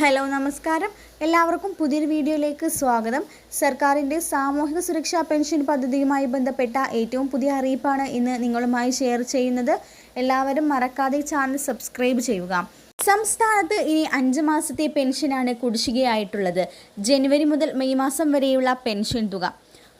Hello നമസ്കാരം. എല്ലാവർക്കും പുതിയൊരു വീഡിയോയിലേക്ക് സ്വാഗതം. സർക്കാരിന്റെ സാമൂഹിക സുരക്ഷാ പെൻഷൻ പദ്ധതിയുമായി ബന്ധപ്പെട്ട ഏറ്റവും പുതിയ അറിയിപ്പാണ് ഇന്ന് നിങ്ങളുമായി ഷെയർ ചെയ്യുന്നത്. എല്ലാവരും മറക്കാതെ ചാനൽ സബ്സ്ക്രൈബ് ചെയ്യുക. സംസ്ഥാനത്ത് ഇനി അഞ്ച് മാസത്തെ പെൻഷനാണ് കുടിശ്ശികയായിട്ടുള്ളത്. ജനുവരി മുതൽ മെയ് മാസം വരെയുള്ള പെൻഷൻ തുക.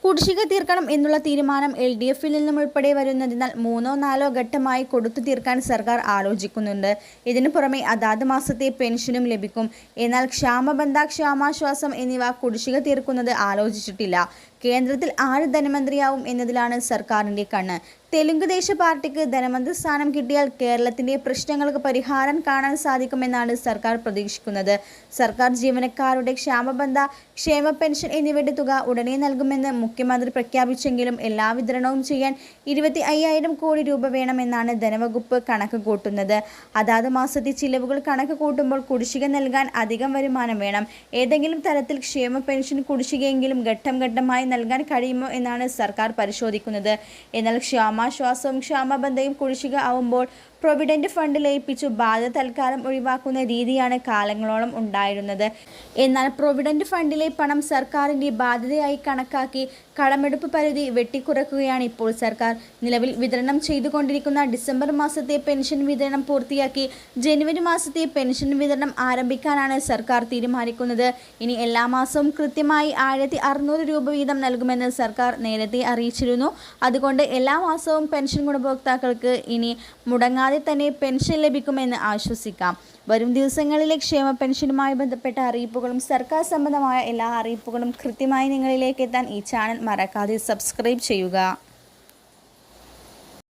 കുടിശ്ശിക തീർക്കണം എന്നുള്ള തീരുമാനം എൽ ഡി എഫിൽ നിന്നും ഉൾപ്പെടെ വരുന്നതിനാൽ മൂന്നോ നാലോ ഘട്ടമായി കൊടുത്തു തീർക്കാൻ സർക്കാർ ആലോചിക്കുന്നുണ്ട്. ഇതിനു പുറമെ അതാത് മാസത്തെ പെൻഷനും ലഭിക്കും. എന്നാൽ ക്ഷാമബന്ധ ക്ഷാമാശ്വാസം എന്നിവ കുടിശ്ശിക തീർക്കുന്നത് ആലോചിച്ചിട്ടില്ല. കേന്ദ്രത്തിൽ ആര് ധനമന്ത്രിയാവും എന്നതിലാണ് സർക്കാരിന്റെ കണ്ണ്. തെലുങ്ക് ദേശ പാർട്ടിക്ക് ധനമന്ത്രി സ്ഥാനം കിട്ടിയാൽ കേരളത്തിന്റെ പ്രശ്നങ്ങൾക്ക് പരിഹാരം കാണാൻ സാധിക്കുമെന്നാണ് സർക്കാർ പ്രതീക്ഷിക്കുന്നത്. സർക്കാർ ജീവനക്കാരുടെ ക്ഷാമബന്ധ ക്ഷേമ പെൻഷൻ എന്നിവയുടെ തുക ഉടനെ നൽകുമെന്ന് മുഖ്യമന്ത്രി പ്രഖ്യാപിച്ചെങ്കിലും എല്ലാ വിതരണവും ചെയ്യാൻ ഇരുപത്തി അയ്യായിരം കോടി രൂപ വേണമെന്നാണ് ധനവകുപ്പ് കണക്ക് കൂട്ടുന്നത്. അതാത് മാസത്തെ ചിലവുകൾ കണക്ക് കൂട്ടുമ്പോൾ കുടിശ്ശിക നൽകാൻ അധികം വരുമാനം വേണം. ഏതെങ്കിലും തരത്തിൽ ക്ഷേമ പെൻഷൻ കുടിശ്ശികയെങ്കിലും ഘട്ടം ഘട്ടമായി നൽകാൻ കഴിയുമോ എന്നാണ് സർക്കാർ പരിശോധിക്കുന്നത്. എന്നാൽ ക്ഷാമാശ്വാസവും ക്ഷാമബന്ധയും കുടിശ്ശിക ആവുമ്പോൾ പ്രൊവിഡന്റ് ഫണ്ട് ലയിപ്പിച്ചു. ബാധ്യത തൽക്കാലം ഒഴിവാക്കുന്ന രീതിയാണ് കാലങ്ങളോളം ഉണ്ടായിരുന്നത്. എന്നാൽ പ്രൊവിഡന്റ് ഫണ്ടിലെ പണം സർക്കാരിന്റെ ബാധ്യതയായി കണക്കാക്കി കടമെടുപ്പ് പരിധി വെട്ടിക്കുറക്കുകയാണ് ഇപ്പോൾ സർക്കാർ. നിലവിൽ വിതരണം ചെയ്തുകൊണ്ടിരിക്കുന്ന ഡിസംബർ മാസത്തെ പെൻഷൻ വിതരണം പൂർത്തിയാക്കി ജനുവരി മാസത്തെ പെൻഷൻ വിതരണം ആരംഭിക്കാനാണ് സർക്കാർ തീരുമാനിക്കുന്നത്. ഇനി എല്ലാ മാസവും കൃത്യമായി ആയിരത്തി അറുന്നൂറ് രൂപ വീതം നൽകുമെന്ന് സർക്കാർ നേരത്തെ അറിയിച്ചിരുന്നു. അതുകൊണ്ട് എല്ലാ മാസവും പെൻഷൻ ഗുണഭോക്താക്കൾക്ക് ഇനി മുടങ്ങാതെ തന്നെ പെൻഷൻ ലഭിക്കുമെന്ന് ആശ്വസിക്കാം. വരും ദിവസങ്ങളിലെ ക്ഷേമ പെൻഷനുമായി ബന്ധപ്പെട്ട അറിയിപ്പുകളും സർക്കാർ സംബന്ധമായ എല്ലാ അറിയിപ്പുകളും കൃത്യമായി നിങ്ങളിലേക്ക് എത്താൻ ഈ ചാനൽ മറക്കാതെ സബ്സ്ക്രൈബ് ചെയ്യുക.